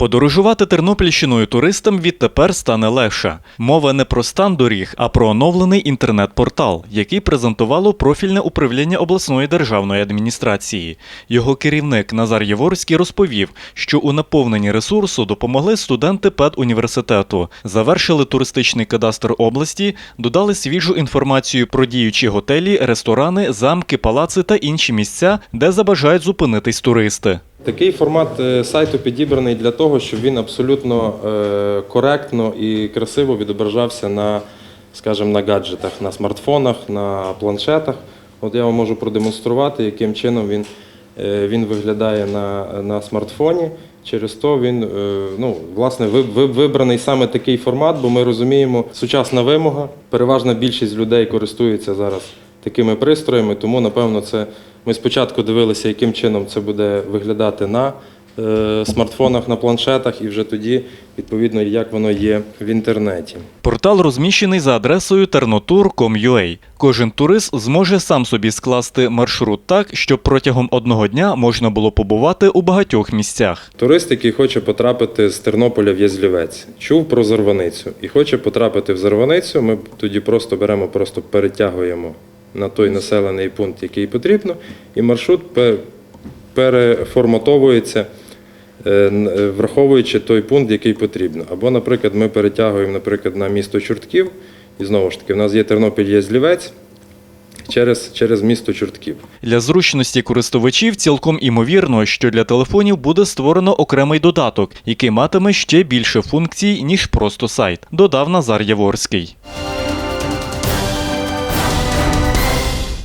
Подорожувати Тернопільщиною туристам відтепер стане легше. Мова не про стан доріг, а про оновлений інтернет-портал, який презентувало профільне управління обласної державної адміністрації. Його керівник Назар Єворський розповів, що у наповненні ресурсу допомогли студенти педуніверситету, завершили туристичний кадастр області, додали свіжу інформацію про діючі готелі, ресторани, замки, палаци та інші місця, де забажають зупинитись туристи. Такий формат е, сайту підібраний для того, щоб він абсолютно е, коректно і красиво відображався на, скажімо, на гаджетах, на смартфонах, на планшетах. От я вам можу продемонструвати, яким чином він, е, він виглядає на, на смартфоні. Через то він ну, власне ви- ви- вибраний саме такий формат, бо ми розуміємо, сучасна вимога. Переважна більшість людей користується зараз такими пристроями, тому напевно це ми спочатку дивилися, яким чином це буде виглядати на е, смартфонах, на планшетах, і вже тоді, відповідно, як воно є в інтернеті. Портал розміщений за адресою ternotour.com.ua. Кожен турист зможе сам собі скласти маршрут так, щоб протягом одного дня можна було побувати у багатьох місцях. Турист, який хоче потрапити з Тернополя в Язлівець, чув про Зарваницю і хоче потрапити в Зарваницю, ми тоді просто беремо, просто перетягуємо на той населений пункт, який потрібно, і маршрут переформатовується, е, е, враховуючи той пункт, який потрібно. Або, наприклад, ми перетягуємо, наприклад, на місто Чортків, і знову ж таки, в нас є Тернопіль Язлівець через, через місто Чортків. Для зручності користувачів цілком імовірно, що для телефонів буде створено окремий додаток, який матиме ще більше функцій, ніж просто сайт, додав Назар Яворський.